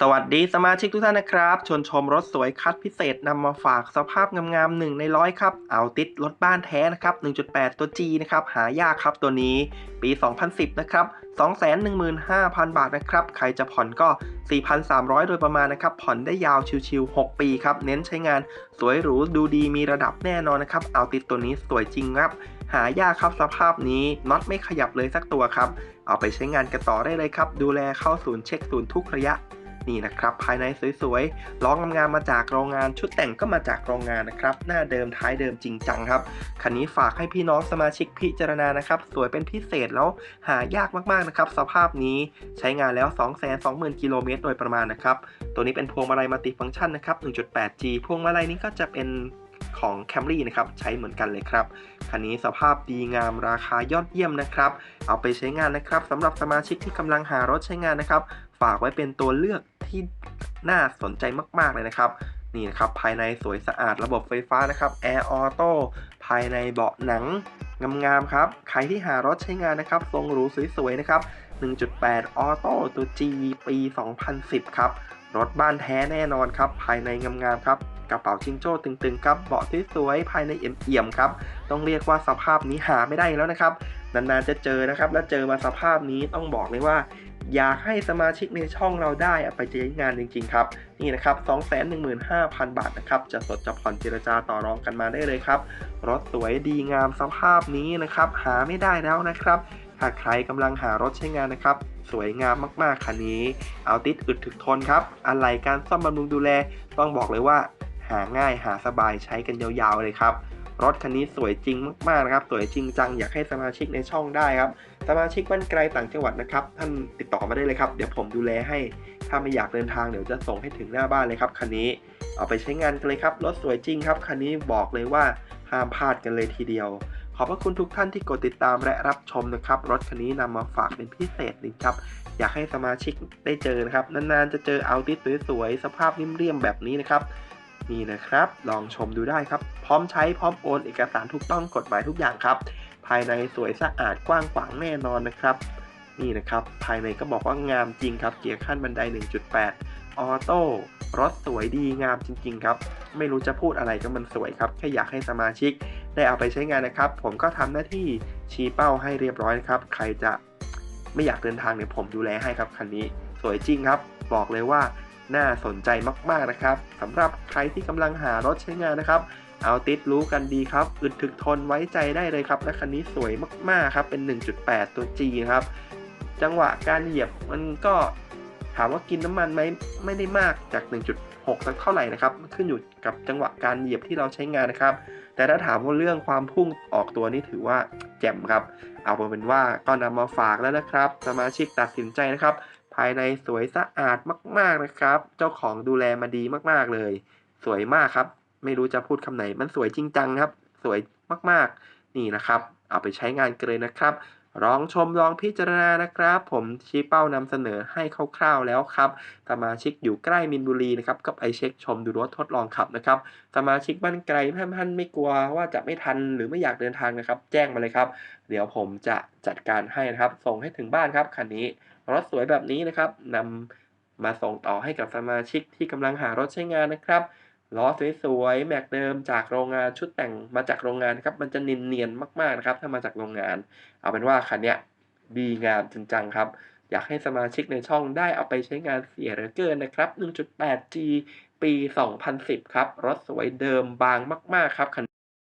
สวัสดีสมาชิกทุกท่านนะครับ ชวนชมรถสวยคัดพิเศษนำมาฝากสภาพงามๆหนึ่งในร้อยครับ เอาติดรถบ้านแท้นะครับ 1.8 ตัว G นะครับ หายากครับตัวนี้ ปี 2010 นะครับ 215,000 บาทนะครับ ใครจะผ่อนก็ 4,300 โดยประมาณนะครับ ผ่อนได้ยาวชิวๆ 6 ปีครับ เน้นใช้งานสวยหรูดูดีมีระดับแน่นอนนะครับ เอาติดตัวนี้สวยจริงครับ หายากครับสภาพนี้น็อตไม่ขยับเลยสักตัวครับ เอาไปใช้งานกันต่อได้เลยครับ ดูแลเข้าศูนย์เช็คศูนย์ทุกระยะ นี่นะครับภายในสวยๆล้องงามๆมาจากโรงงานชุดแต่งก็มาจากโรงงานนะครับหน้าเดิมท้ายเดิมจริงจังครับคันนี้ฝากให้พี่น้องสมาชิกพิจารณานะครับสวยเป็นพิเศษแล้วหายากมากๆนะครับสภาพนี้ใช้งานแล้ว 220,000กิโลเมตรโดยประมาณนะครับตัวนี้เป็นพวงมาลัยมัลติฟังก์ชันนะครับ 1.8G พวงมาลัยนี้ก็จะเป็น ของ Camry นะครับใช้เหมือนกันเลยครับคันนี้สภาพดีงามราคายอดเยี่ยมนะครับ เอาไปใช้งานนะครับสำหรับสมาชิกที่กำลังหารถใช้งานนะครับ ฝากไว้เป็นตัวเลือกที่น่าสนใจมาก ๆ เลยนะครับนี่นะครับภายในสวยสะอาดระบบไฟฟ้านะครับ Air Auto ภายในเบาะหนังงามๆครับ ใครที่หารถใช้งานนะครับ ทรงหรูสวยๆนะครับ 1.8 Auto ตัว G ปี 2010 ครับ รถบ้านแท้แน่นอนครับ ภายในงามๆครับ กระเป๋าจิงโจ้ตึงๆครับเบาะสวยๆภายในเอี่ยมๆครับ ต้องเรียกว่าสภาพนี้หาไม่ได้แล้วนะครับ นานๆจะเจอนะครับ แล้วเจอมาสภาพนี้ต้องบอกเลยว่า อยากให้สมาชิกในช่องเราได้เอาไปใช้งานจริง ๆ ครับ นี่นะครับ 215,000 บาทนะครับ จะสดจะผ่อนเจรจาต่อรองกันมาได้เลยครับ รถสวยดีงามสภาพนี้นะครับ หาไม่ได้แล้วนะครับถ้าใครกำลังหารถใช้งานนะครับ สวยงามมากๆคันนี้ เอาติดอึดถึกทนครับ อะไรการซ่อมบำรุงดูแล ต้องบอกเลยว่า หาง่ายหาสบายใช้กันยาวๆเลยครับ รถคันนี้สวยจริงมากๆนะครับ สวยจริงจังอยากให้สมาชิกในช่องได้ครับ สมาชิกบ้านไกลต่างจังหวัดนะครับ ท่านติดต่อมาได้เลยครับ เดี๋ยวผมดูแลให้ ถ้าไม่อยากเดินทางเดี๋ยวจะส่งให้ถึงหน้าบ้านเลยครับคันนี้ เอาไปใช้งานกันเลยครับ รถสวยจริงครับ คันนี้บอกเลยว่าห้ามพลาดกันเลยทีเดียว ขอบพระคุณทุกท่านที่กดติดตามและรับชมนะครับ รถคันนี้นำมาฝากเป็นพิเศษเลยครับอยากให้สมาชิกได้เจอนะครับ นานๆ จะเจอเอาติสสวยๆ สภาพเรียมแบบนี้นะครับ นี่นะครับ ลองชมดูได้ครับ พร้อมใช้พร้อมโอนเอกสารถูกต้องกฎหมายทุกอย่างครับ ภายในสวยสะอาดกว้างขวางแน่นอนนะครับ นี่นะครับ ภายในก็บอกว่างามจริงครับ เกียร์ขั้นบันได 1.8 ออโต้ รถสวยดีงามจริง ๆ ครับ ไม่รู้จะพูดอะไรก็มันสวยครับ แค่อยากให้สมาชิกได้เอาไปใช้งานนะครับ ผมก็ทำหน้าที่ชี้เป้าให้เรียบร้อยนะครับ ใครจะไม่อยากเดินทางเนี่ยผมดูแลให้ครับคันนี้ สวยจริงครับ บอกเลยว่า น่าสนใจมากๆนะครับสำหรับใครที่กำลังหารถใช้งานนะครับเอาติดรู้กันดีครับอึดถึกทนไว้ใจได้เลยครับและคันนี้สวยมากๆครับเป็น 1.8 ตัว G ครับ จังหวะการเหยียบมันก็ถามว่ากินน้ำมันไหมไม่ได้มากจาก 1.6สักเท่าไหร่นะครับขึ้นอยู่กับจังหวะการเหยียบที่เราใช้งานนะครับ แต่ถ้าถามว่าเรื่องความพุ่งออกตัวนี่ถือว่าแจ่มครับ เอาเป็นว่าก็นำมาฝากแล้วนะครับ สมาชิกตัดสินใจนะครับ ภายในสวยสะอาดมากๆนะครับ เจ้าของดูแลมาดีมากๆเลย สวยมากครับ ไม่รู้จะพูดคำไหน มันสวยจริงจังครับ สวยมากๆ นี่นะครับ เอาไปใช้งานกันเลยนะครับลองชมลองพิจารณานะครับ ผมชี้เป้านำเสนอให้คร่าวๆแล้วครับสมาชิกอยู่ใกล้มินบุรีนะครับก็ไปเช็คชมดูรถทดลองขับนะครับสมาชิกบ้านไกลท่านๆไม่กลัวว่าจะไม่ทันหรือไม่อยากเดินทางนะครับ แจ้งมาเลยครับ เดี๋ยวผมจะจัดการให้นะครับ ส่งให้ถึงบ้านครับคันนี้ รถสวยแบบนี้นะครับนำมาส่งต่อให้กับสมาชิกที่กำลังหารถใช้งานนะครับล้อสวยๆแม็กเดิมจากโรงงานชุดแต่งมาจากโรงงานครับมันจะเนียนๆมากๆนะครับ ถ้ามาจากโรงงาน เอาเป็นว่าคันเนี้ยดีงามจริงจังครับ อยากให้สมาชิกในช่องได้เอาไปใช้งานเสียเหลือเกินนะครับ 1.8G ปี 2010 ครับ รถสวยเดิมบางมาก ๆ ครับคัน